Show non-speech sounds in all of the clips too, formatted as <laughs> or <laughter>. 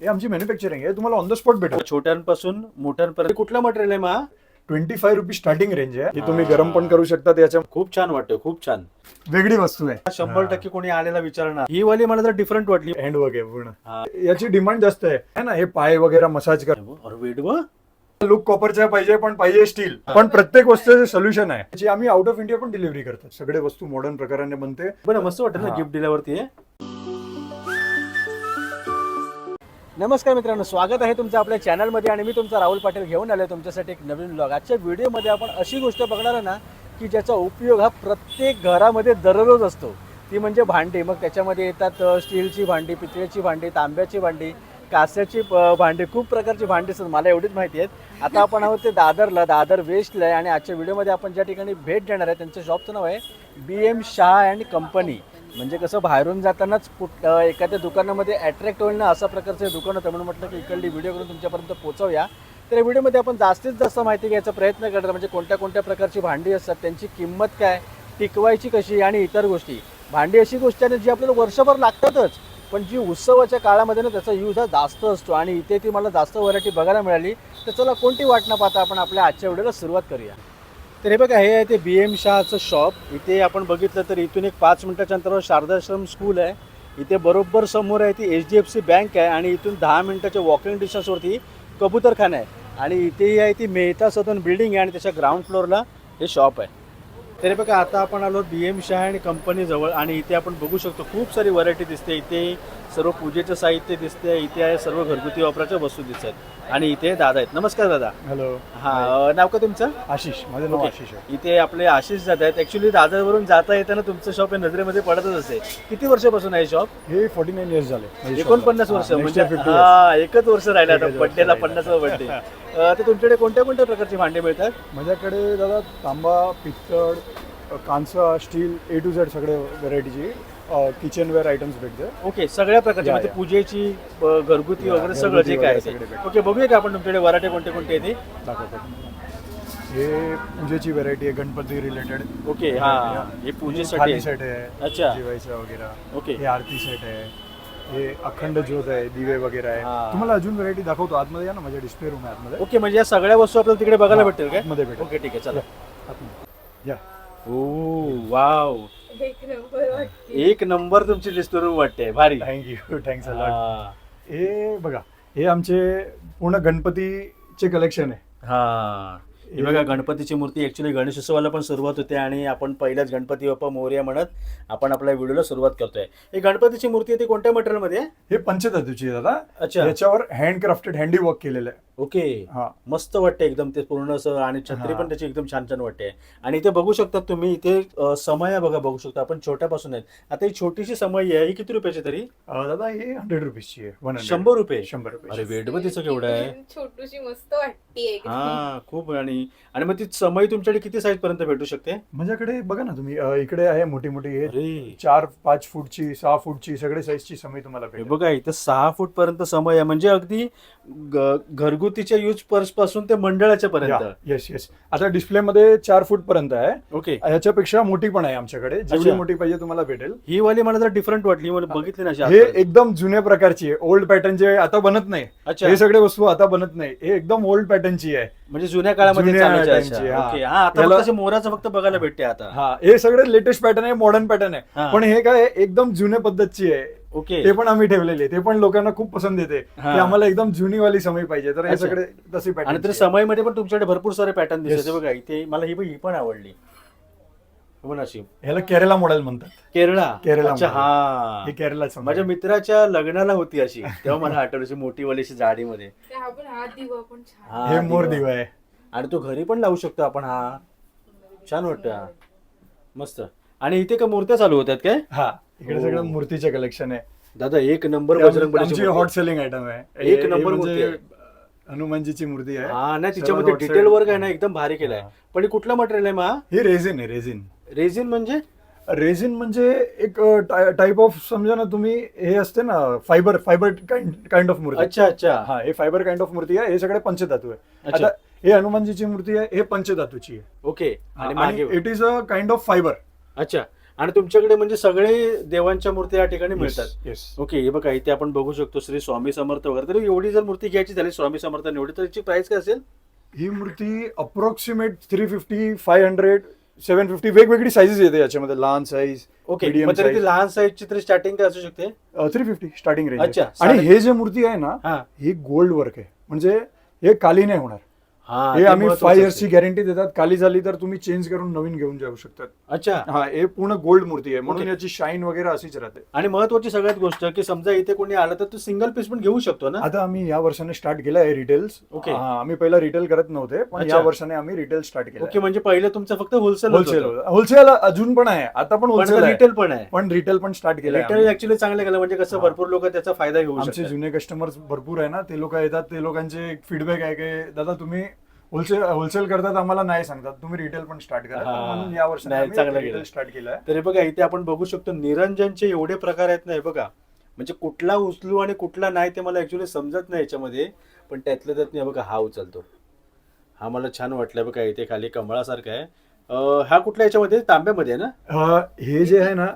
हे आमची मॅन्युफॅक्चरिंग आहे. तुम्हाला ऑन द स्पॉट भेटेल. छोट्यांपासून मोठ्यांपर्यंत. कुठलं मटेरियल आहे मा? Twenty five rupees starting range आहे. ही तुम्ही. गरम पण करू शकता त्याच्या खूप छान वाटतं खूप छान. वेगळी वस्तू आहे. शंभर टक्के कोणी आलेला विचारणार. ही वाली मला जर डिफरंट वाटली. हँडवर्क आहे पूर्ण. याची डिमांड जास्त आहे. है ना हे पाय वगैरे मसाज कर अरे वेट व? लुक कॉपरचा पाहिजे पण पाहिजे स्टील पण प्रत्येक वस्तूचं सोल्युशन आहे. त्याची आम्ही आउट ऑफ इंडिया पण डिलिव्हरी करतो. सगळे वस्तू मॉडर्न प्रकाराने बनते. बरं मस्त वाटतं ना. गिफ्ट दिल्यावरती नमस्कार मित्रांनो स्वागत आहे तुमचं आपल्या चॅनलमध्ये आणि मी तुमचा राहुल पाटील घेऊन आलो तुमच्यासाठी एक नवीन ब्लॉग आजच्या व्हिडिओमध्ये आपण अशी गोष्ट बघणार आहे ना की ज्याचा उपयोग हा प्रत्येक घरामध्ये दररोज असतो. ती म्हणजे भांडी. मग त्याच्यामध्ये येतात स्टीलची भांडी पितळेची भांडी तांब्याची भांडी कास्याची भांडी खूप प्रकारची भांडी असतात. मला एवढीच माहिती आहेत. आता आपण आहोत ते दादरला दादर वेस्टला आहे. आणि आजच्या व्हिडिओमध्ये आपण ज्या ठिकाणी भेट देणार आहे त्यांचं शॉपचं नाव आहे B M Shah and company. म्हणजे कसं बाहेरून जातानाच कुठ एखाद्या दुकानामध्ये अट्रॅक्ट होईल ना अशा प्रकारचं हे दुकान होतं म्हणून म्हटलं की इकडली व्हिडिओ करून तुमच्यापर्यंत पोहोचवूया. तर या व्हिडिओमध्ये आपण जास्तीत जास्त माहिती घ्यायचा प्रयत्न करतो म्हणजे कोणत्या कोणत्या प्रकारची भांडी असतात त्यांची किंमत काय टिकवायची कशी आणि इतर गोष्टी. भांडी अशी गोष्ट आहे ना जी आपल्याला वर्षभर लागतातच पण जी उत्सवाच्या काळामध्ये ना त्याचा यूज हा जास्त असतो आणि इथे ती मला जास्त व्हरायटी बघायला मिळाली. तर चला कोणती वाट न पाहता आपण आपल्या आजच्या व्हिडिओला सुरुवात करूया. तर हे बघा हे आहे ते बी एम शहाचं शॉप इथे आपण बघितलं तर इथून एक पाच मिनिटाच्या अंतरावर शारदाश्रम स्कूल आहे. इथे बरोबर समोर आहे ती H D F C bank आहे आणि इथून दहा मिनिटाच्या वॉकिंग डिस्टन्सवरती कबूतरखाना आहे. आणि इथेही आहे ती मेहता सदन बिल्डिंग आहे आणि त्याच्या ग्राउंड फ्लोअरला हे शॉप आहे. तरी बघा आता आपण आलो बी एम शहा आणि कंपनीजवळ आणि इथे आपण बघू शकतो खूप सारी व्हरायटी दिसते. इथे सर्व पूजेचं साहित्य दिसते इथे आहे सर्व घरगुती वापराच्या वस्तू दिसतात. आणि इथे दादा आहेत. नमस्कार दादा. हॅलो हा नाव का तुमचं? आशिष. माझं नाव. आशिष आहे. इथे आपले आशिष जात आहेत. ऍक्च्युली दादरवरून जाता येताना तुमचं शॉप हे नजरेमध्ये पडतच असे. किती वर्षापासून आहे शॉप हे फोर्टी नाईन इयर्स झाले एकोणपन्नास. वर्ष. म्हणजे year 50 years. हा एकच वर्ष राहिलं आता. बड्डेला. पन्नास बड्डे तर तुमच्याकडे कोणत्या कोणत्या प्रकारची भांडी मिळतात? माझ्याकडे दादा तांबा पित्तळ अ, कांसा स्टील ए टू झेड सगळे व्हरायटीची किचनवेअर आयटम्स भेटते ओके सगळ्या प्रकारची या, म्हणजे या. पूजेची ब- घरगुती या, वगैरे सगळं घरगुती जे काय वगैरे सगळे भेटतात. ओके बघूया का आपण तुमच्याकडे वराठे कोणते कोणते येते दाखवतो. हे पूजेची व्हरायटी आहे गणपती रिलेटेड ओके हा हे पूजेसाठी आहे. सेट आहे अच्छा. जेवायचं वगैरे. ओके हे आरती सेट आहे. हे अखंड ज्योत आहे दिवे वगैरे आहे. हा. तुम्हाला अजून व्हरायटी दाखवतो. आतमध्ये या ना माझ्या डिस्प्ले रूम आहे आतमध्ये. ओके म्हणजे या सगळ्या वस्तू आपल्याला तिकडे बघायला भेटतील काय? आतमध्ये भेटेल. ओके ठीक आहे चला. आतमध्ये. या. ओ वाव एक नंबर वाटते. एक नंबर तुमची लिस्ट रूम वाटते. भारी. थँक्यू थँक्स हा. हे बघा हे आमचे पूर्ण गणपतीचे कलेक्शन आहे. हा. हे बघा गणपतीची मूर्ती ऍक्च्युली गणेशोत्सवाला पण सुरुवात होते आणि आपण पहिल्याच गणपती बाप्पा मोर्या म्हणत आपण आपल्या व्हिडिओला सुरुवात करतोय. ही गणपतीची मूर्ती आहे ती कोणत्या मटेरियलमध्ये आहे? हे पंचधातूची आहे दादा. अच्छा. याच्यावर हँड क्राफ्टेड हँडी वर्क केलेलं आहे. ओके. हा. मस्त वाटते एकदम ते पूर्ण असं आणि छत्री हा. पण त्याची एकदम छान छान वाटते आणि इथे बघू शकता तुम्ही इथे अ, समया बघा बघू शकता आपण छोट्यापासून आहेत. आता ही छोटीशी समई आहे. ही किती रुपयाची तरी? अं, दादा हे हंड्रेड रुपीजची आहे. वन शंभर रुपये? शंभर अरे रुपये वेट बघ तिचं केवढं आहे. छोटूशी मस्त वाटते एकदम. हा खूप आणि आणि मग ती समई तुमच्याकडे किती साईज पर्यंत भेटू शकते? माझ्याकडे बघा ना तुम्ही अं, इकडे आहे मोठी मोठी हे अरे. चार पाच फूटची सहा फूटची सगळे साईजची समय तुम्हाला हे भेटेल. बघा इथं सहा फूट पर्यंत समय आहे. म्हणजे अगदी ग- घरगुतीच्या यूज पर्सपासून ते मंडळाच्या पर्यंत. येस येस आता डिस्प्ले मध्ये चार फूट पर्यंत आहे. ओके ह्याच्यापेक्षा मोठी पण आहे आमच्याकडे. जेवढी अच्छा. मोठी पाहिजे तुम्हाला भेटेल. ही वाली मला जर डिफरंट वाटली. मला बघितली ना हे. एकदम जुन्या प्रकारची आहे. ओल्ड पॅटर्नचे आता बनत नाही. अच्छा. हे सगळे वस्तू आता बनत नाही. हे एकदम ओल्ड पॅटर्नची आहे. म्हणजे जुन्या काळामध्ये जुन्या टाईमची. हा. ओके हा आता याला- फक्त असे मोराचं फक्त बघायला भेटते आता हा हे सगळे लेटेस्ट पॅटर्न आहे मॉडर्न पॅटर्न आहे. पण हे काय आहे, एकदम जुन्या पद्धतची आहे ओके ते पण आम्ही ठेवलेले आहे. ते पण लोकांना खूप पसंत येते हा. की आम्हाला एकदम जुनी वाली समय पाहिजे तर हे अच्छा. सगळे तसे आणि पॅटर्न तरी समयमध्ये पण तुमच्याकडे भरपूर सारे पॅटर्न Yes. दिसते बघा इथे मला ही ही पण आवडली ही ह्याला केरला मॉडेल म्हणतात केरळा अच्छा मध्ये. हा हे केरला. माझ्या मित्राच्या लग्नाला होती अशी <laughs> तेव्हा मला आठवलं अशी मोठी वाली अशी जाडीमध्ये ते आपण हा दिवा पण छान हा, हे मोर दिवा. आहे आणि तो घरी पण लावू शकतो आपण हा छान वाटतं हा. मस्त आणि इथे का मूर्त्या चालू होत्यात काय हा इकडे हो. सगळं मूर्तीचे कलेक्शन आहे दादा एक नंबर बजरंग आमची. हॉट सेलिंग आयटम आहे एक हे- हे नंबर म्हणजे मूर्ती. हनुमानजीची मूर्ती आहे हा नाही सर्वात तिच्यामध्ये hot डिटेल. वर्क आहे ना एकदम भारी केलाय हा. पण हे कुठलं मटेरियल आहे मा ही रेझिन आहे रेझिन रेझिन म्हणजे? रेझिन म्हणजे एक टाइप ऑफ समजा ना तुम्ही हे असते ना फायबर फायबर काइंड ऑफ मूर्ती. अच्छा अच्छा. हा हे फायबर काइंड ऑफ मूर्ती आहे हे सगळे पंचधातू आहे. अच्छा. आता हे हनुमानजीची मूर्ती आहे हे पंचधातूची आहे. ओके. आणि मागे it is a kind of fibre अच्छा. आणि तुमच्याकडे म्हणजे सगळे देवांच्या मूर्ती या ठिकाणी मिळतात. येस ओके हे बघा इथे आपण बघू शकतो श्री स्वामी समर्थ वगैरे. तर एवढी जर मूर्ती घ्यायची झाली स्वामी समर्थ एवढी तर याची प्राइस काय असेल? ही मूर्ती approximate three fifty five hundred seven fifty वेगवेगळी साईजेस येते याच्यामध्ये. लहान साईज ओके Medium ती size. लहान साईजची तरी स्टार्टिंग काय असू शकते? थ्री फिफ्टी स्टार्टिंग रेंज अच्छा, आणि साडे- हे जे मूर्ती आहे ना हा. ही गोल्ड वर्क आहे. म्हणजे हे काली नाही होणार. हा आम्ही फाय इयर्सची. गॅरंटी देतात. काली झाली तर तुम्ही चेंज करून नवीन घेऊन जाऊ शकतात. अच्छा. हा हे पूर्ण गोल्ड मूर्ती आहे. म्हणून. याची शाईन वगैरे अशीच राहते. आणि महत्वाची सगळ्यात गोष्ट की समजा इथे कोणी आलं तर तू सिंगल पीस पण घेऊ शकतो ना? आता आम्ही या वर्षाने स्टार्ट केलं आहे रिटेल्स Okay. आम्ही पहिला रिटेल करत नव्हते पण. या वर्षाने आम्ही रिटेल स्टार्ट केलं ओके म्हणजे पहिले तुमचं फक्त होलसेल होलसेल होलसेल अजून पण आहे. आता पण होलसेल रिटेल पण आहे. पण रिटेल पण स्टार्ट केलं रिटेल ऍक्च्युली चांगलं केलं म्हणजे कसं. भरपूर लोक त्याचा फायदा घेऊ शकतात. जुने कस्टमर्स भरपूर आहे ना. ते लोक येतात ते लोकांचे फीडबॅक आहे की दादा तुम्ही होलसेल होलसेल करतात आम्हाला नाही सांगतात. तुम्ही रिटेल पण स्टार्ट करा हा. म्हणून या नाही, चांगलं वर्षाने केलं. रिटेल स्टार्ट केलं. तरी बघा इथे आपण बघू शकतो निरंजनचे एवढे प्रकार आहेत नाही बघा. म्हणजे कुठला उचलू आणि कुठला नाही ते मला ऍक्च्युली समजत नाही याच्यामध्ये. पण त्यातलं त्यात नाही बघा हा उचलतो. हा मला छान वाटलं बघा इथे खाली कमळासारखा आहे. अं, हा कुठल्या याच्यामध्ये? तांब्यामध्ये आहे ना? अं, हे जे आहे ना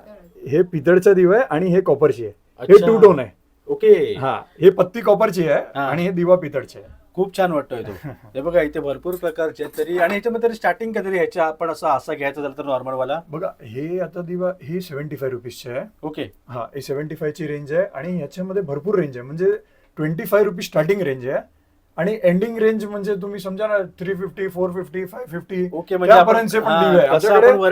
हे पितळचा दिवा आहे आणि हे कॉपरची आहे. हे. टू टोन आहे. ओके. हा हे पत्ती कॉपरची आहे हा. आणि हे दिवा पितळचे आहे. खूप छान वाटतोय तो. <laughs> हे बघा इथे भरपूर प्रकारचे आहेत तरी आणि याच्यामध्ये तरी स्टार्टिंग काहीतरी ह्याच्या आपण असं असा घ्यायचा झालं तर नॉर्मल वाला. बघा हे आता दिवा हे सेव्हन्टी फाय रुपीजचे आहे. ओके. हा हे सेव्हन्टी फायची रेंज आहे आणि याच्यामध्ये भरपूर रेंज आहे. म्हणजे twenty five rupees starting range आहे. आणि एंडिंग रेंज म्हणजे तुम्ही समजा ना three fifty four fifty five fifty okay म्हणजे आपण- त्यापर्यंतचे पण हा. कसं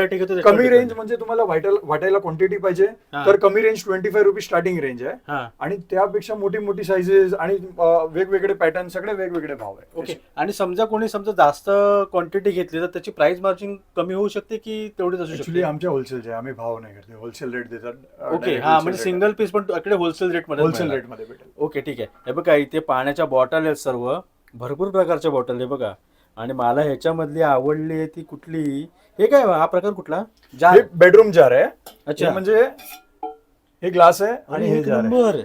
घेतो त्याच्यावर कमी depend रेंज म्हणजे तुम्हाला वाटायला वाटायला क्वांटिटी पाहिजे. हा. तर कमी range twenty five rupees starting range आहे. हा. आणि त्यापेक्षा मोठी मोठी साईजेस आणि अं, वेगवेगळे पॅटर्न सगळे वेगवेगळे भाव आहे. ओके. आणि समजा कोणी समजा जास्त क्वांटिटी घेतली तर त्याची प्राइस मार्जिन कमी होऊ शकते की तेवढीच असू ऍक्च्युली शकते? आमच्या होलसेलचे आम्ही भाव नाही करते होलसेल रेट देतात. ओके. हा म्हणजे सिंगल पीस पण होलसेल रेटमध्ये होलसेल मिळणार. रेटमध्ये भेटेल. ओके ठीक आहे. हे बघा इथे पाण्याच्या बॉटल आहेत सर्व. भरपूर प्रकारच्या बॉटल आहे बघा. आणि मला ह्याच्यामधली आवडली आहे ती कुठली? हे काय हा प्रकार कुठला? जार. हे बेडरूम जार आहे. अच्छा. हे म्हणजे हे ग्लास आहे आणि हे एक जार आहे. नंबर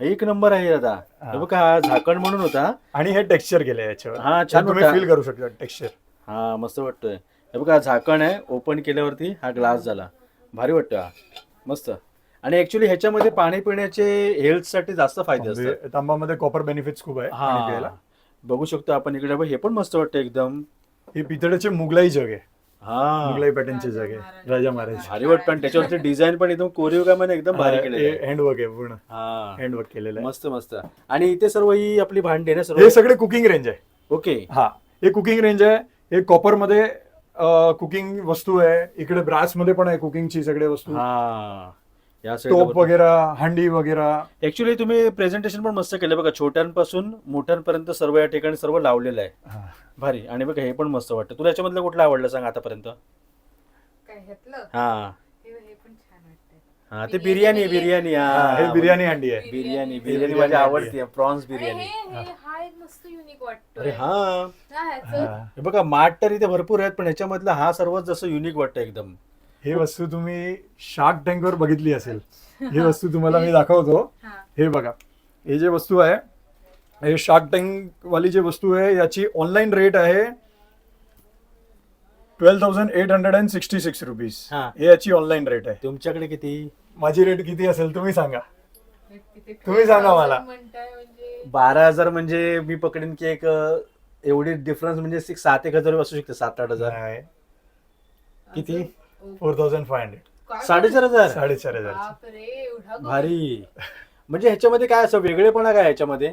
एक नंबर आहे दादा हा. बघा हा झाकण म्हणून होता. आणि हे टेक्स्चर केलंय याच्यावर. हा, छान तुम्ही. फील करू शकता टेक्स्चर हा मस्त वाटतोय. हे बघा झाकण आहे ओपन केल्यावरती हा ग्लास झाला. भारी वाटतं हा. मस्त. आणि ऍक्च्युली ह्याच्यामध्ये पाणी पिण्याचे हेल्थसाठी जास्त फायदे असतात. तांबामध्ये कॉपर बेनिफिट्स खूप आहे पाणी प्यायला हा बघू शकतो आपण इकडे. हे पण मस्त वाटतं एकदम. हे पितळेचे मुघलाई जग आहे. हा. मुघलाई पॅटर्नचे जग आहे. राजा महाराज. भारी वाटतं. आणि त्याच्यावरती डिझाईन पण एकदम कोरीव का एकदम भारी केलेलं आहे. हँडवर्क आहे पूर्ण. हा. हँडवर्क केलेलं आहे. मस्त मस्त. आणि इथे सर्व ही आपली भांडी आहे ना सर्व? हे सगळे कुकिंग रेंज आहे. ओके. हा. हे कुकिंग रेंज आहे. हे कॉपरमध्ये कुकिंग वस्तू आहे. इकडे ब्रासमध्ये पण आहे कुकिंगची सगळे वस्तू. हा. या टोप वगैरे हांडी वगैरे. ऍक्च्युली तुम्ही प्रेझेंटेशन पण मस्त केलं बघा. छोट्यांपासून मोठ्यांपर्यंत सर्व या ठिकाणी सर्व लावलेलं आहे. भारी. आणि बघा हे पण मस्त वाटतं. तुला याच्यामधलं कुठलं आवडलं सांग आतापर्यंत? हा. हे पण छान वाटतंय. ते बिर्याणी बिर्याणी हा, हे बिर्याणी हांडी आहे. बिर्याणी बिर्याणी. माझी. आवडती प्रॉन्स बिर्याणी. हे हे हा. अरे हा. हा, हा. हे बघा माठ तर इथे भरपूर आहेत पण ह्याच्यामधला हा सर्वात जसं युनिक वाटतं एकदम. हे वस्तू तुम्ही शार्क टँक वर बघितली असेल. <laughs> ही वस्तू तुम्हाला मी दाखवतो. हा. हे बघा. हे जे वस्तू आहे हे शार्क टँक वाली जे वस्तू आहे याची ऑनलाईन रेट आहे twelve thousand eight hundred and sixty six rupees हा. हे याची ऑनलाईन रेट आहे. तुमच्याकडे किती? माझी रेट किती असेल तुम्ही सांगा. हे तुम्ही सांगा मला. म्हणजे बारा हजार म्हणजे मी पकडीन की एक एवढी डिफरन्स म्हणजे सात एक हजार असू शकते सात आठ हजार. किती? Four thousand five hundred. साडेचार हजार? साडेचार हजार. बापरे एवढा गोल. भारी. म्हणजे ह्याच्यामध्ये काय असं वेगळेपणा काय ह्याच्यामध्ये?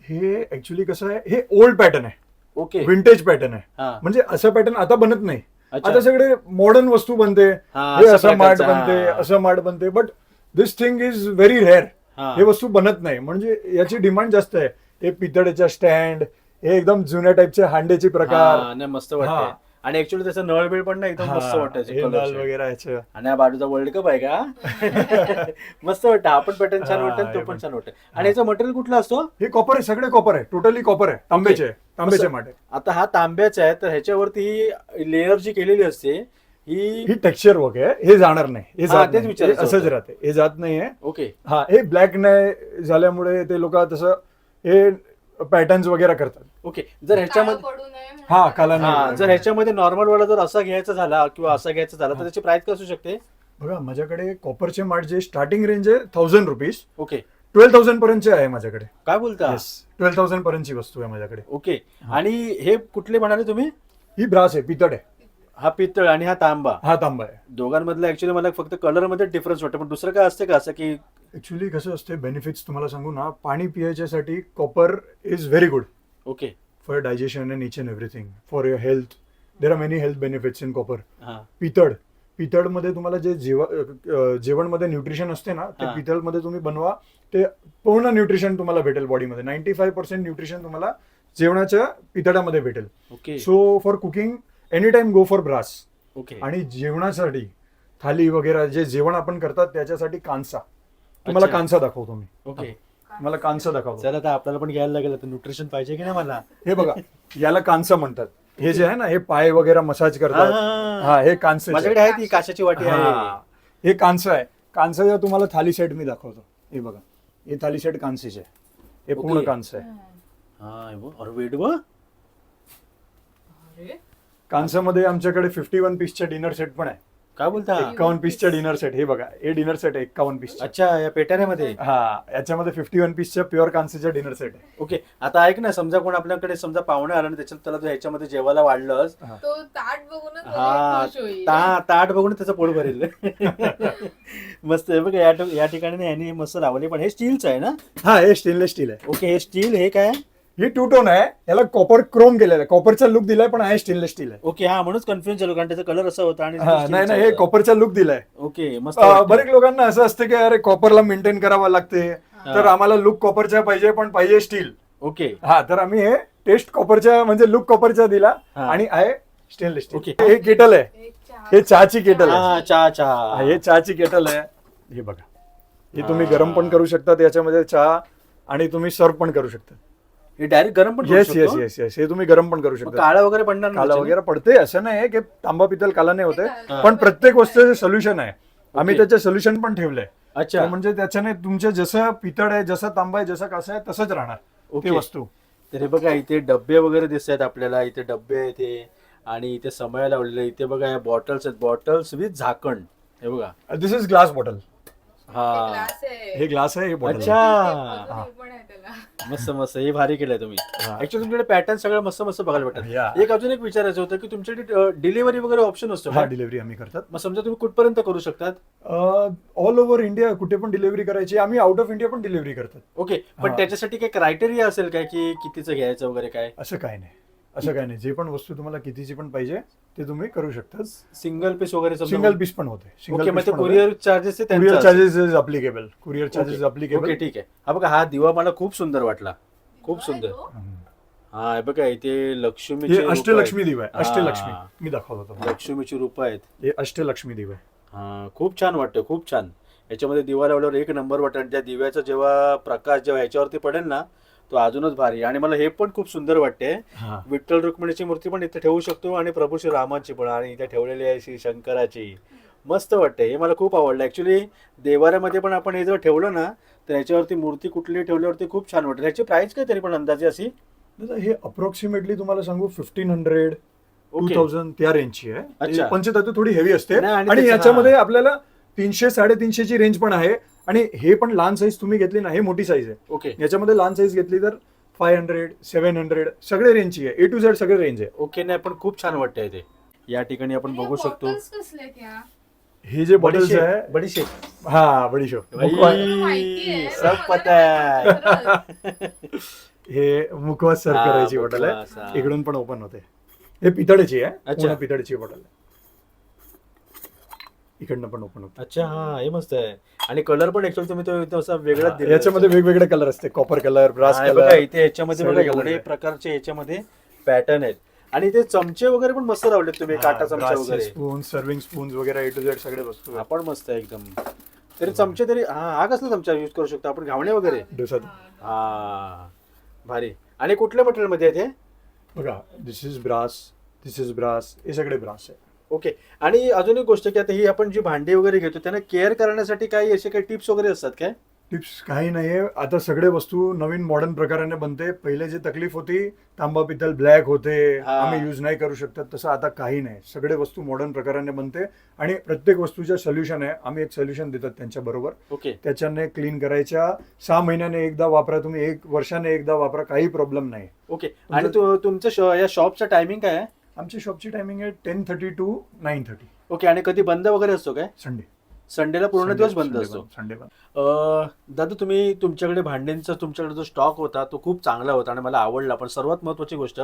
हे ऍक्च्युली कसं आहे हे ओल्ड पॅटर्न आहे. ओके. विंटेज पॅटर्न आहे. हा. म्हणजे असं पॅटर्न आता बनत नाही. अच्छा. आता सगळे मॉडर्न वस्तू बनते. हा, हे असं असं माठ प्रकारचं, बनते हा. असं माठ बनते. But this thing is very rare हा. हे वस्तू बनत नाही. म्हणजे याची डिमांड जास्त आहे. हे पितळेच्या स्टँड हे एकदम जुन्या टाईपचे हांडेचे प्रकार. हा, नाही मस्त वाटतंय. हा. आणि ऍक्च्युली त्याचं नळ बिळ पण नाही एकदम मस्त वाटायचं. वगैरे याचं आणि हा बाजूचा वर्ल्ड कप आहे का <laughs> मस्त वाटतं हा पण पॅटर्न छान हा, वाटतं तो हे पण पण. छान वाटतं आणि याचं मटेरियल कुठलं असतो हे कॉपर आहे सगळे कॉपर आहे टोटली कॉपर आहे तांब्याचे आहे, तांब्याचे. माठ आहे आता हा तांब्याचा आहे तर ह्याच्यावरती ही लेअर जी केलेली असते ही ही टेक्स्चर आहे हे जाणार नाही हे हा, जात तेच नाही. हे विचारायचं असंच होतं. राहते हे जात नाहीये ओके हा हे ब्लॅक नाही झाल्यामुळे ते लोक तसं हे पॅटर्न्स वगैरे करतात ओके जर ह्याच्यामध्ये. हा, काला नाही. हा जर ह्याच्यामध्ये नॉर्मल वाला जर असा घ्यायचा झाला किंवा असा घ्यायचा झाला तर त्याची प्राइस काय असू शकते? बघा माझ्याकडे कॉपरचे माठ जे स्टार्टिंग रेंज आहे thousand rupees okay. Twelve thousand पर्यंतचे आहे माझ्याकडे. काय बोलता? ट्वेल्व थाउजंड पर्यंतची वस्तू आहे माझ्याकडे. ओके. आणि हे कुठले म्हणाले तुम्ही? ही ब्रास आहे पितळ आहे. हा पितळ आणि हा तांबा. हा तांबा आहे. दोघांमधलं ऍक्च्युली मला फक्त कलरमध्ये डिफरन्स वाटतं. पण दुसरं काय असतं का? असं की ऍक्च्युली कसं असते बेनिफिट्स तुम्हाला सांगू ना. पाणी पियाच्यासाठी copper is very good okay for digestion and each and everything for your health there are many health benefits in copper हा. पितळ पितळमध्ये तुम्हाला जे जेव अ, जेवणमध्ये न्यूट्रिशन असते ना ते हा. पितळमध्ये तुम्ही बनवा. ते पूर्ण न्यूट्रिशन तुम्हाला भेटेल बॉडीमध्ये नाईन्टी फाईव्ह पर्सेंट न्यूट्रिशन तुम्हाला जेवणाच्या पितळामध्ये भेटेल. Okay so for cooking any time go for brass okay आणि जेवणासाठी थाली वगैरे जे जेवण आपण करतात त्याच्यासाठी कांसा. तुम्हाला अच्छा. कांसा दाखवतो मी. ओके मला कांसा दाखवतो चला आता आपल्याला पण घ्यायला लागेल. न्यूट्रिशन पाहिजे की नाही मला? हे बघा याला कांसा म्हणतात. हे जे आहे ना हे पाय वगैरे मसाज करतात. हा हे कांसे माझ्याकडे आहे ती काशाची वाटी आहे. हे कांसं आहे. कांसाचा तुम्हाला थाली सेट मी दाखवतो. हे बघा. हे थाली सेट कांसीचे आहे. हे पूर्ण. कांस आहे. कांसामध्ये आमच्याकडे फिफ्टी वन पीसच्या डिनर सेट पण आहे. काय बोलता? एक्कावन्न पीसच्या डिनर सेट हे बघा हे डिनर सेट आहे एक्कावन्न पीसच्या अच्छा या पेटाऱ्यामध्ये हा याच्यामध्ये फिफ्टी वन पीसच्या प्युअर कांसीच्या डिनर सेट आहे. ओके आता ऐक ना समजा कोण आपल्याकडे समजा पाहुणे आला ना त्याच्यात त्याला तू ह्याच्यामध्ये जेवायला वाढलंस. तो ताट बघूनच हा खुश होईल. ता ताट बघून त्याचं पोट भरेल. <laughs> मस्त आहे बघ या या ठिकाणी ना यांनी मस्त लावले पण हे स्टीलचं आहे ना? हा हे स्टेनलेस स्टील आहे. ओके हे स्टील हे काय? ही टू टोन आहे. याला कॉपर क्रोम केलेलं आहे. कॉपरचा लुक दिलाय पण आहे स्टेनलेस स्टील आहे. ओके हा म्हणूनच कन्फ्युज झालो कारण त्याचा कलर असा होता आणि हा, नाही नाही हे कॉपरचा लुक दिलाय. ओके मस्त अं. बरेच लोकांना असं असतं की अरे कॉपरला मेंटेन करावं लागते. तर आम्हाला लुक कॉपरचा पाहिजे पण पाहिजे स्टील ओके हा तर आम्ही हे टेस्ट कॉपरच्या म्हणजे लुक कॉपरचा दिला हा. आणि आहे स्टेनलेस स्टील ओके. हे केटल आहे. हे चहाची केटल आहे. हा चहा हा, चहा हे चहाची केटल आहे. हे बघा. हे तुम्ही गरम पण करू शकता याच्यामध्ये चहा आणि तुम्ही सर्व पण करू शकता हे डायरेक्ट गरम पण करू येस येस? येस येस हे तुम्ही गरम पण करू शकता. काळा वगैरे पडणार नाही काला त्याच्याने? वगैरे पडते असं नाही की तांबा पितल काला नाही होते. पण प्रत्येक वस्तूचे सोल्युशन आहे. आम्ही. त्याचे सोल्युशन पण ठेवलंय. अच्छा. म्हणजे त्याच्याने तुमचे जसं पितळ आहे जसं तांबा आहे जसं कसं आहे तसंच राहणार ओके. वस्तू. तर हे बघा इथे डब्बे वगैरे दिसत आहेत आपल्याला. इथे डब्बे आहेत हे. आणि इथे समय लावलेले इथे बघा या बॉटल्स आहेत. बॉटल्स विथ झाकण. हे बघा. दिस इज ग्लास बॉटल हा. ग्लास आहे. हे ग्लास आहे हे बॉटल अच्छा. हे मस्त मस्त. हे भारी केलंय तुम्ही. ऍक्च्युली तुमच्याकडे पॅटर्न सगळं मस्त मस्त बघायला या. भेटतात एक अजून एक विचारायचं होतं की तुमच्याकडे डिलिव्हरी वगैरे ऑप्शन असतो हा का? डिलिव्हरी आम्ही करतात. मग समजा तुम्ही कुठपर्यंत करू शकतात? ऑल ओव्हर इंडिया कुठे पण डिलिव्हरी करायची आम्ही आउट ऑफ इंडिया पण डिलिव्हरी करतात. ओके पण हा. त्याच्यासाठी काही क्रायटेरिया असेल काय की कितीचं घ्यायचं वगैरे काय? असं काय नाही. असं काय नाही. जे पण वस्तू तुम्हाला कितीची पण पाहिजे ते तुम्ही करू शकता सिंगल पीस वगैरे समजा- सिंगल पीस पण होते. ओके मग ते courier charges courier charges is applicable courier charges okay applicable ठीक आहे. हा बघा हा दिवा मला खूप सुंदर वाटला. खूप सुंदर? हा हे बघा इथे लक्ष्मीचे हे रूप आहेत. अष्टलक्ष्मी दिवा आहे. हा. अष्टलक्ष्मी मी दाखवतो तुम्हाला. लक्ष्मीची रूप आहेत. हे अष्टलक्ष्मी दिवा आहे. हा खूप छान वाटतं खूप छान. याच्यामध्ये दिवा लावल्यावर एक नंबर वाटत. आणि त्या दिव्याचा जेव्हा प्रकाश जेव्हा ह्याच्यावरती पडेल ना तो अजूनच भारी आणि मला हे पण खूप सुंदर वाटते. हा. विठ्ठल रुक्मिणीची मूर्ती पण इथे ठेवू शकतो आणि प्रभू श्री रामाची पण आणि इथे ठेवलेली आहे श्री शंकराची. मस्त वाटते. हे मला खूप आवडलं. ऍक्च्युली देवाऱ्यामध्ये पण आपण हे जर ठेवलं ना तर ह्याच्यावरती मूर्ती कुठली ठेवल्यावरती खूप छान वाटेल ह्याची प्राइस काय तरी पण अंदाजे अशी? दादा, हे अप्रॉक्सिमेटली तुम्हाला सांगू fifteen hundred two okay thousand त्या रेंजची आहे. अच्छा. ही पंचधातू थोडी हेवी असते. नाही, आणि याच्यामध्ये आपल्याला तीनशे साडेतीनशे ची रेंज पण आहे. आणि हे पण लहान साईज तुम्ही घेतली ना हे मोठी साईज आहे. ओके. याच्यामध्ये लहान साईज घेतली तर फाय हंड्रेड सेव्हन हंड्रेड सगळे रेंजची आहे. ए टू झेड सगळे रेंज आहे. ओके नाही पण खूप छान वाटतंय ते. या ठिकाणी आपण बघू शकतो. bottles कसले त्या हे जे बॉटल्स बडीशेप आहे बडीशेप. हा बडीशोप. सब पता है. <laughs> हे मुखवास सर्व हा, करायची बॉटल. आहे. इकडून पण ओपन होते. हे पितळेची आहे. पितळेची बॉटल आहे. इकडनं पण ओपन होते. अच्छा हा हे मस्त आहे. आणि कलर पण ऍक्च्युअली तुम्ही तो इथं असा दिलेला याच्यामध्ये. वेगवेगळे कलर असते. कॉपर कलर ब्रास हा, हे बघा कलर इथे याच्यामध्ये बघा सगळे colour एवढे आहे. प्रकारचे याच्यामध्ये पॅटर्न आहेत. आणि ते चमचे वगैरे पण मस्त लावलेत तुम्ही काटा चमचा वगैरे. स्पून सर्विंग स्पून वगैरे ए टू झेड सगळे वस्तू. आपण मस्त आहे एकदम. तरी चमचे तरी हा हा कसला चमचा युज करू शकतो? आपण घावणे वगैरे? डोसा हा भारी. आणि कुठल्या मटेरियलमध्ये आहे ते बघा this is brass this is brass हे सगळे ब्रास आहे ओके. आणि अजून एक गोष्ट की आता ही आपण जी भांडी वगैरे घेतो त्यांना केअर करण्यासाठी काही असे काही टिप्स वगैरे असतात काय? टिप्स काही नाहीये. आता सगळे वस्तू नवीन मॉडर्न प्रकाराने बनते. पहिले जे तकलीफ होती तांबा पितल ब्लॅक होते हा. आम्ही युज नाही करू शकतात तसं आता काही नाही. सगळे वस्तू मॉडर्न प्रकाराने बनते. आणि प्रत्येक वस्तूच्या सोल्युशन आहे. आम्ही एक सोल्युशन देतात त्यांच्या बरोबर. ओके. त्याच्याने क्लीन करायच्या. सहा महिन्याने एकदा वापरा तुम्ही एक वर्षाने एकदा वापरा काही प्रॉब्लेम नाही. ओके. आणि तु- तुमचं श- या शॉपचं टायमिंग काय आहे? आमची शॉपची टायमिंग आहे ten thirty to nine thirty okay आणि कधी बंद वगैरे असतो काय? संडे संडेला पूर्ण दिवस बंद असतो. संडे दादा तुम्ही तुमच्याकडे भांड्यांचा तुमच्याकडे जो स्टॉक होता तो खूप चांगला होता आणि मला आवडला. पण सर्वात महत्वाची गोष्ट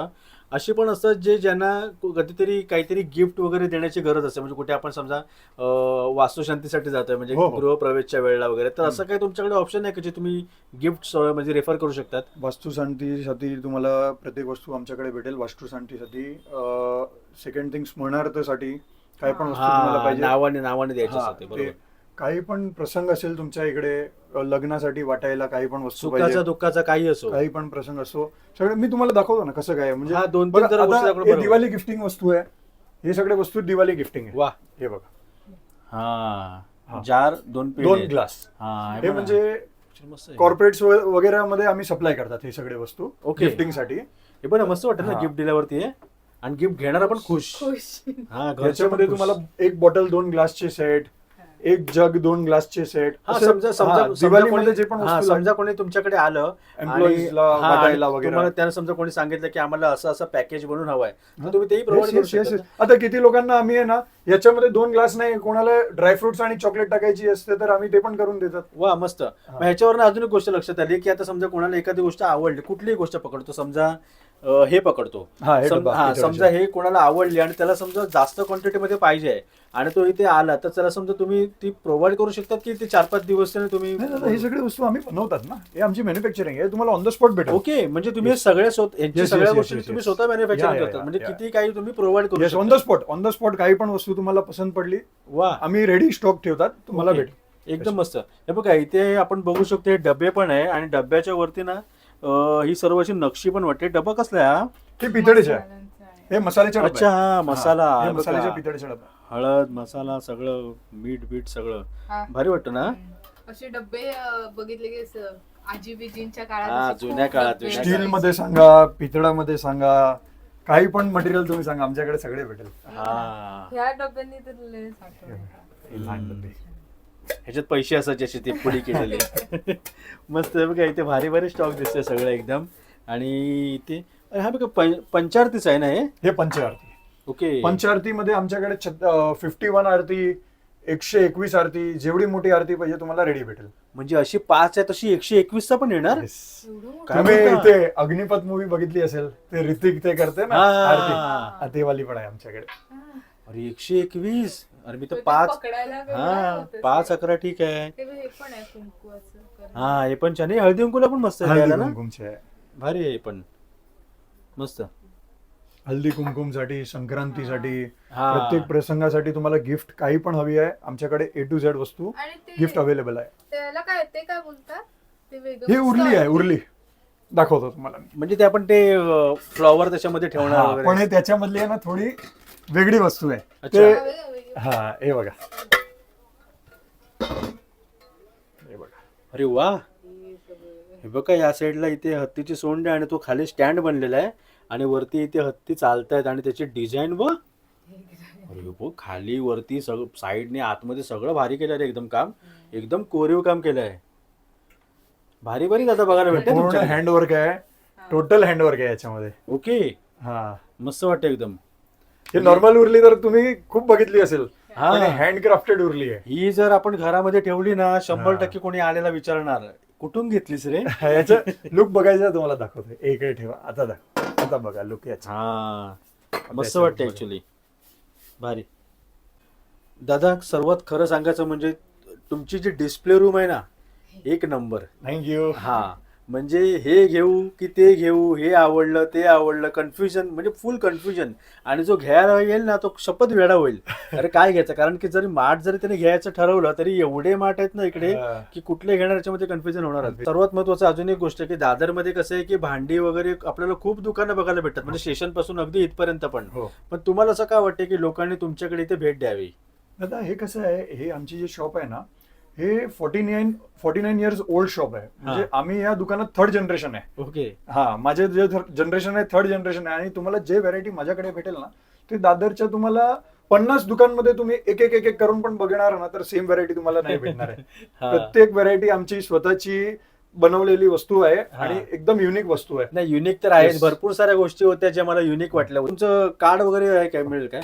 अशी पण असतात जे ज्यांना कधीतरी काहीतरी गिफ्ट वगैरे देण्याची गरज असते. म्हणजे कुठे आपण समजा वास्तुशांतीसाठी जातोय म्हणजे हो, हो. गृहप्रवेशच्या वेळेला वगैरे तर असं काही तुमच्याकडे ऑप्शन आहे की जे तुम्ही गिफ्ट म्हणजे रेफर करू शकतात? वास्तुशांतीसाठी तुम्हाला प्रत्येक वस्तू आमच्याकडे भेटेल. वास्तुशांतीसाठी सेकंड थिंग स्मरणार्थसाठी काय पण वस्तू तुम्हाला हा पाहिजे नावाने नावाने द्यायचे हा, असते ते बरोबर काही पण प्रसंग असेल तुमच्या इकडे अ, लग्नासाठी वाटायला काही पण वस्तू सुखाचा पाहिजे दुःखाचा काही असो काही पण प्रसंग असो सगळं मी तुम्हाला दाखवतो ना कसं काय आहे. म्हणजे हा, दोन-तीन बघा, जरा गोष्टी आता दाखवून हे बरोबर. दिवाळी गिफ्टिंग वस्तू आहे हे सगळे वस्तू दिवाळी गिफ्टिंग आहे वा हे बघा हा हा. जार दोन पेढे. दोन ग्लास हा हे बघा. म्हणजे मस्त आहे. कॉर्पोरेट्स वगैरे मध्ये आम्ही सप्लाय करतात हे सगळे वस्तू. गिफ्टिंगसाठी हे पण मस्त वाटत ना हा. गिफ्ट दिल्यावरती आणि गिफ्ट घेणारा पण खुश. खुश. हा घरचे याच्यामध्ये पण खुश. तुम्हाला एक बॉटल दोन ग्लासचे सेट एक जग दोन ग्लासचे सेट हा समजा समजा समजा दिवाळीमध्ये कोणी- जे पण हा, वस्तू समजा कोणी तुमच्याकडे आलं हा, आणि वाटायला वगैरे. तुम्हाला त्यानं समजा कोणी सांगितलं की आम्हाला असं असं पॅकेज बनवून हवंय. हा. तर तुम्ही तेही Yes, प्रोव्हाइड करू yes, yes, शकता. yes. आता किती लोकांना आम्ही आहे ना याच्यामध्ये दोन ग्लास नाही कोणाला ड्रायफ्रुट्स आणि चॉकलेट टाकायची असते तर आम्ही ते पण करून देतात. वा मस्त. मग ह्याच्यावर अजून एक गोष्ट लक्षात आली की आता समजा कोणाला एखादी गोष्ट आवडली कुठलीही गोष्ट पकडतो. समजा अं, हे पकडतो. हा, हे सम- डब्बा, हा, पितळेचे. समजा हे कोणाला आवडली आणि त्याला समजा जास्त क्वांटिटीमध्ये पाहिजे आहे आणि तो इथे आला तर त्याला समजा तुम्ही ती प्रोव्हाइड करू शकतात की ते चार पाच दिवस त्याने तुम्ही नाही, नाही, नाही, हे सगळे वस्तू आम्ही बनवतात ना. हे आमची मॅन्युफॅक्चरिंग आहे. तुम्हाला ऑन द स्पॉट भेटेल. ओके म्हणजे तुम्ही सगळ्या स्वतः यांची Yes, yes, सगळ्या yes, गोष्टी yes, तुम्ही yes. स्वतः Yeah, मॅन्युफॅक्चरिंग yeah, yeah, म्हणजे yeah. किती काही तुम्ही प्रोव्हाइड करू येस ऑन द शकता. स्पॉट ऑन द स्पॉट काही पण वस्तू तुम्हाला पसंत पडली वा आम्ही रेडी स्टॉक ठेवतात तुम्हाला Okay. भेटेल. एकदम मस्त. हे बघा इथे आपण बघू शकतो हे डबे पण आहे आणि डब्याच्या वरती ना अं, ही सर्व अशी नक्षी पण वाटते डबा कसला आहे हा? हे पितळेचे आहे. हे मसाल्याचे डबे अच्छा आहे. हा मसाला हा, हे हे बघा. मसाल्याचे पितळेचे डबे हळद मसाला सगळं मीठ बीठ सगळं हा. भारी वाटतं ना. असे डब्बे अं, बघितले की असं आजी बिजींच्या काळात हा, असे खूप जुन्या काळात, डब्बे जुन्या स्टील. मध्ये सांगा पितळामध्ये सांगा काही पण मटेरियल तुम्ही सांगा आमच्याकडे सगळे भेटेल हा ह्या डब्यांनी तर. हे लहान डबे ह्याच्यात पैसे असायचे असे ते पुडी केलेले मस्त बघा इथे भारी भारी स्टॉक दिसतोय सगळं एकदम आणि इथे अरे हा बघा पं- पंचारतीच आहे ना हे हे पंचआरती ओके पंचआरतीमध्ये आमच्याकडे फिफ्टी वन आरती एकशे एकवीस आरती जेवढी मोठी आरती पाहिजे तुम्हाला रेडी भेटेल म्हणजे अशी पाच आहे तशी एकशे एकवीस चा पण येणार Yes. एवढं मोठं? काय तुम्ही? इथे अग्निपथ मूवी बघितली असेल ते ऋतिक ते करते ना हा. आरती हा, ते वाली पण आहे आमच्याकडे हा. अरे एकशे एकवीस अरे मी तर पाच हा पाच. अकरा ठीक आहे. हे. हा हे पण छान आहे. हळदी कुंकूला पण मस्त आहे हल्दी द्यायला ना? कुमकुमचे आहे. भारी आहे हे पण. मस्त. हल्दी कुमकुमसाठी संक्रांतीसाठी हा. प्रत्येक प्रसंगासाठी तुम्हाला गिफ्ट काही पण हवी आहे. आमच्याकडे ए टू झेड वस्तू आणि ते गिफ्ट अवेलेबल आहे. त्याला काय ते काय बोलतात? ते वेगळं ही उरली आहे उरली. दाखवतो तुम्हाला मी. म्हणजे ते आपण ते फ्लॉवर त्याच्यामध्ये ठेवणार हा, पण वगैरे हे त्याच्यामधली आहे ना थोडी वेगळी वस्तू आहे. ते. हा हे बघा. हे बघा. अरे वा. हे बघा या साईडला इथे हत्तीची सोंड आहे आणि तो खाली स्टँड बनलेला आहे. आणि वरती इथे हत्ती चालतायत आणि त्याची डिझाईन व अरे बघ खाली वरती सगळं साईडने आतमध्ये सगळं भारी केलं रे एकदम काम. एकदम कोरीव काम केलं आहे भारी भारी दादा बघायला भेटते. हँडवर्क आहे. टोटल हँडवर्क आहे याच्यामध्ये. ओके हा. मस्त वाटतं एकदम. हे नॉर्मल उरली तर तुम्ही खूप बघितली असेल. हा. हँडक्राफ्टेड उरली आहे. ही जर आपण घरामध्ये ठेवली ना शंभर हा. टक्के कोणी आलेला विचारणार कुठून घेतलीस रे? <laughs> याचं लुक बघायचं तुम्हाला दाखवतोय. इकडे ठेवा. आता दाखव आता बघा लुक याचा. हा. मस्त त्याच्यावर वाटतं बघा. ऍक्च्युली भारी. दादा सर्वात खरं सांगायचं म्हणजे तुमची जी डिस्प्ले रूम आहे ना एक नंबर थँक्यू हा. म्हणजे हे घेऊ की ते घेऊ हे आवडलं ते आवडलं कन्फ्युजन म्हणजे फुल कन्फ्युजन आणि जो घ्यायला येईल ना तो शपथ वेडा होईल. <laughs> अरे काय घ्यायचं? कारण की जरी माठ जरी त्याने घ्यायचं ठरवलं तरी एवढे माठ आहेत ना इकडे हा. की कुठले घेणार याच्यामध्ये कन्फ्युजन होणार. सर्वात महत्वाचं अजून एक गोष्ट की दादरमध्ये कसं आहे की भांडी वगैरे आपल्याला खूप दुकानं बघायला भेटतात. म्हणजे स्टेशनपासून अगदी इथपर्यंत पण. हो. पण तुम्हाला असं काय वाटतं की लोकांनी तुमच्याकडे इथे भेट द्यावी? दादा हे कसं आहे हे आमची जी शॉप आहे ना हे forty nine forty nine years old shop आहे म्हणजे आम्ही या दुकानात थर्ड जनरेशन आहे. ओके. हा माझे जे जनरेशन आहे थर्ड जनरेशन आहे. आणि तुम्हाला जे व्हरायटी माझ्याकडे भेटेल ना ते दादरच्या तुम्हाला पन्नास दुकानमध्ये तुम्ही एक एक एक एक करून पण बघणार ना तर सेम व्हरायटी तुम्हाला नाही भेटणार आहे. <laughs> प्रत्येक व्हरायटी आमची स्वतःची बनवलेली वस्तू आहे. आणि एकदम युनिक वस्तू आहे. नाही युनिक तर आहे. भरपूर साऱ्या गोष्टी होत्या ज्या मला युनिक वाटल्या. तुमचं कार्ड वगैरे आहे काय? मिळेल काय.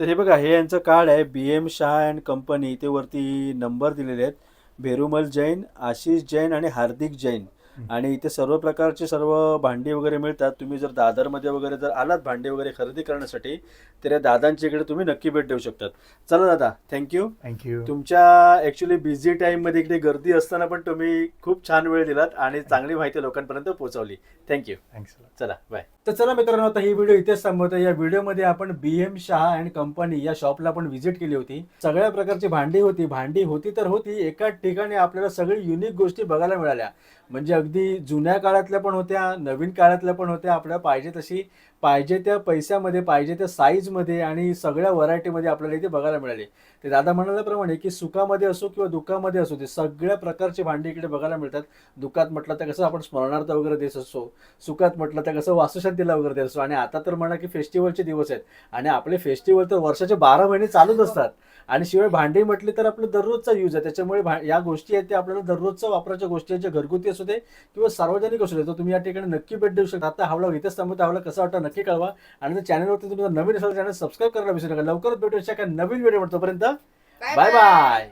तर हे बघा हे यांचं कार्ड आहे. B M Shah and company इथे वरती नंबर दिलेले आहेत. भेरुमल जैन आशिष जैन आणि हार्दिक जैन. आणि इथे सर्व प्रकारचे सर्व भांडी वगैरे मिळतात. तुम्ही जर दादरमध्ये वगैरे जर आलात भांडी वगैरे खरेदी करण्यासाठी तर या दादांच्या इकडे तुम्ही नक्की भेट देऊ शकतात. चला दादा थँक्यू थँक्यू तुमच्या ऍक्च्युली बिझी टाइममध्ये इकडे गर्दी असताना पण तुम्ही खूप छान वेळ दिलात आणि चांगली माहिती लोकांपर्यंत पोहोचवली. थँक्यू थँक्स चला बाय तर चला मित्रांनो आता ही व्हिडिओ इथेच थांबवतो. या व्हिडिओमध्ये आपण B M Shah and company या शॉपला आपण व्हिजिट केली होती. सगळ्या प्रकारची भांडी होती. भांडी होती तर होती. एकाच ठिकाणी आपल्याला सगळी युनिक गोष्टी बघायला मिळाल्या. म्हणजे अगदी जुन्या काळातल्या पण होत्या नवीन काळातल्या पण होत्या आपल्याला पाहिजे तशी पाहिजे त्या पैशामध्ये पाहिजे त्या साईजमध्ये आणि सगळ्या व्हरायटीमध्ये आपल्याला इथे बघायला मिळाले. ते दादा म्हणाल्याप्रमाणे की सुखामध्ये असो किंवा दुःखामध्ये असो ते सगळ्या प्रकारची भांडी इकडे बघायला मिळतात. दुःखात म्हटलं तर कसं आपण स्मरणार्थ वगैरे देत असतो सुखात म्हटलं तर कसं वास्तुशांतीला वगैरे देत असतो. आणि आता तर म्हणा की फेस्टिवलचे दिवस आहेत आणि आपले फेस्टिवल तर वर्षाचे बारा महिने चालूच असतात. आणि शिवाय भांडी म्हटली तर आपलं दररोजचा यूज आहे. त्याच्यामुळे भा- या गोष्टी आहेत त्या आपल्याला दररोजच्या वापराच्या गोष्टी आहेत ज्या घरगुती असू दे किंवा सार्वजनिक असू दे. तर तुम्ही या ठिकाणी नक्की भेट देऊ शकता. आता हावला इथेच थांबवतो हा vlog वाटतं नक्की कळवा. आणि जर चॅनलवरती तुम्ही नवीन असाल चॅनल सबस्क्राईब करायला विसरू नका. लवकरच भेटू शकता नवीन व्हिडिओ तोपर्यंत बाय बाय